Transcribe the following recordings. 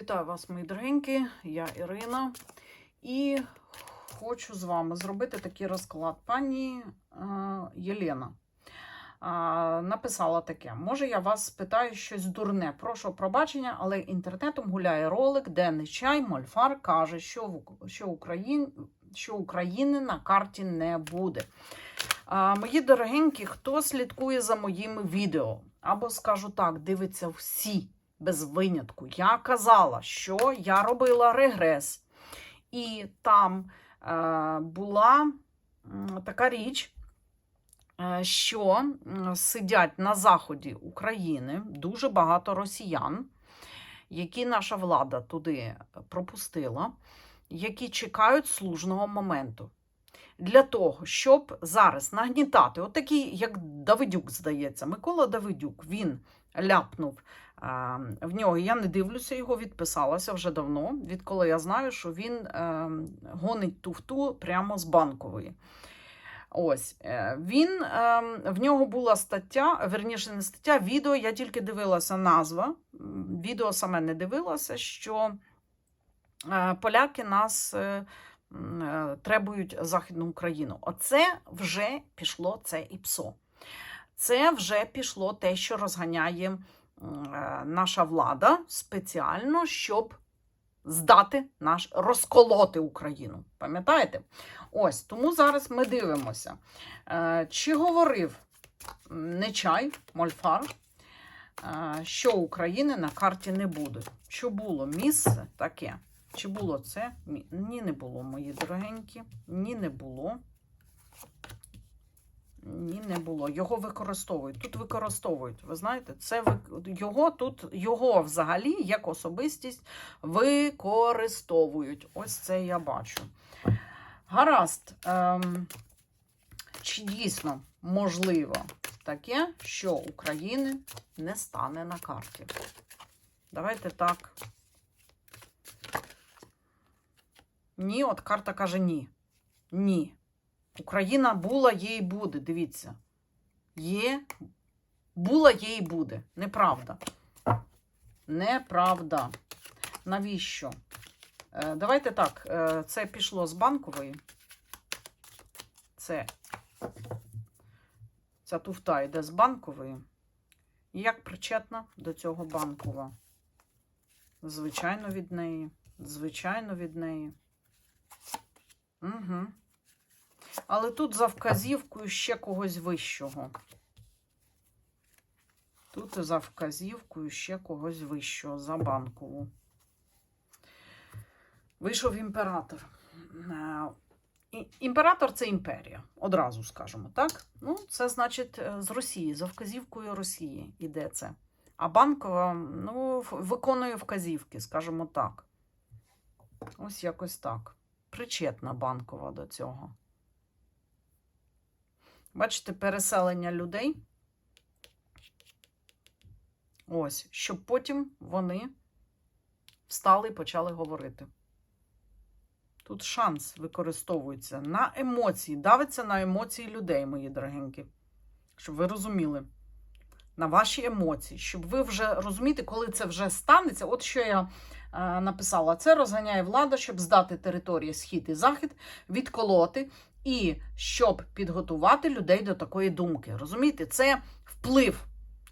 Вітаю вас, мої дорогенькі, я Ірина. І хочу з вами зробити такий розклад. Пані е, Єлена написала таке: може, я вас спитаю щось дурне. Прошу пробачення, але інтернетом гуляє ролик, де Нечай Мольфар каже, що, що, Україн, що України на карті не буде. А, мої дорогенькі, хто слідкує за моїми відео, або скажу так, дивиться всі без винятку. Я казала, що я робила регрес, і там е, була така річ, е, що сидять на заході України дуже багато росіян, які наша влада туди пропустила, які чекають служного моменту. Для того, щоб зараз нагнітати, от такий, як Давидюк, здається, Микола Давидюк, він ляпнув в нього. Я не дивлюся його, відписалася вже давно, відколи я знаю, що він е, гонить туфту прямо з банкової. Ось е, він е, в нього була стаття, верніше не стаття, відео. Я тільки дивилася назва. Відео саме не дивилася, що поляки нас требують Західну Україну. Оце вже пішло це і псо. Це вже пішло те, що розганяє наша влада спеціально, щоб здати наш розколоти Україну. Пам'ятаєте? Ось тому зараз ми дивимося, е, чи говорив Нечай, Мольфар, е, що України на карті не буде. Що було місце таке? Чи було це? Ні, не було, мої дорогенькі. Ні, не було. Ні, не було. Його використовують. Тут використовують. Ви знаєте, це його тут, його взагалі, як особистість, використовують. Ось це я бачу. Гаразд. Ем, чи дійсно можливо таке, що України не стане на карті? Давайте так. Ні, от карта каже ні. Ні. Україна була, є і буде. Дивіться. Є, була, є і буде. Неправда. Неправда. Навіщо? Е, давайте так. Е, це пішло з банкової. Це. Ця туфта йде з банкової. Як причетна до цього банкова? Звичайно, від неї. Звичайно, від неї. Угу. Але тут за вказівкою ще когось вищого. Тут за вказівкою ще когось вищого за банкову. Вийшов імператор. Е, Імператор це імперія, одразу скажемо, так? Ну, це значить е, з Росії, за вказівкою Росії іде це. А банкова ну, виконує вказівки, скажімо так. Ось якось так. Причетна банкова до цього. Бачите, переселення людей. Ось, щоб потім вони встали і почали говорити. Тут шанс використовується на емоції, давиться на емоції людей, мої дорогенькі. Щоб ви розуміли. На ваші емоції, щоб ви вже розумієте, коли це вже станеться. От що я е, написала: це розганяє влада, щоб здати території схід і захід, відколоти і щоб підготувати людей до такої думки. Розумієте, це вплив.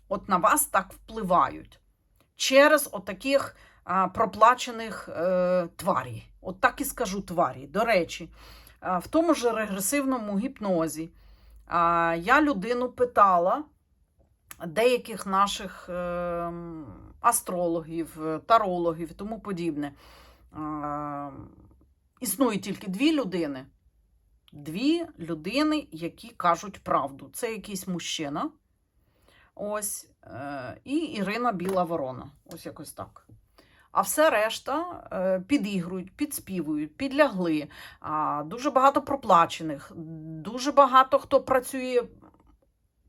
От на вас так впливають через отаких проплачених е, тварій. От так і скажу тварі. До речі, в тому ж регресивному гіпнозі я людину питала деяких наших е, астрологів, тарологів і тому подібне. Існує тільки дві людини. Дві людини, які кажуть правду. Це якийсь мужчина. Ось, е, і Ірина Біла Ворона. Ось якось так. А все решта е, підігрують, підспівують, підлягли. Дуже багато проплачених, дуже багато хто працює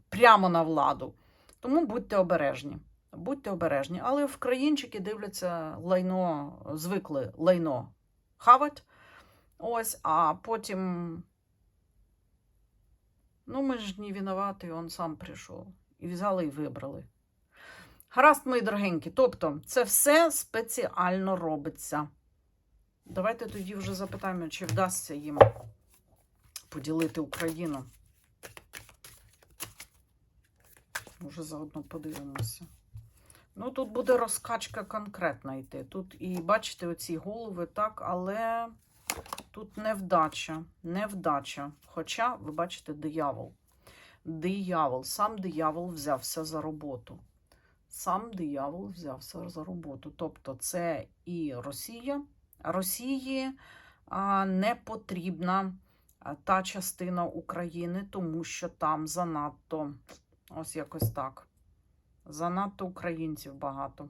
прямо на владу. Тому будьте обережні. Будьте обережні. Але в країнчики дивляться лайно, звикли лайно хавать. Ось, а потім. Ну, ми ж не винуваті, він сам прийшов. І взяли і вибрали. Гаразд, мої дорогенькі. Тобто, це все спеціально робиться. Давайте тоді вже запитаємо, чи вдасться їм поділити Україну. Може, заодно подивимося. Ну, тут буде розкачка конкретна йти. Тут і бачите, оці голови, так, але тут невдача. Невдача. Хоча, ви бачите, диявол. Диявол, сам диявол взявся за роботу. Сам диявол взявся за роботу. Тобто, це і Росія. Росії не потрібна та частина України, тому що там занадто ось якось так. Занадто українців багато.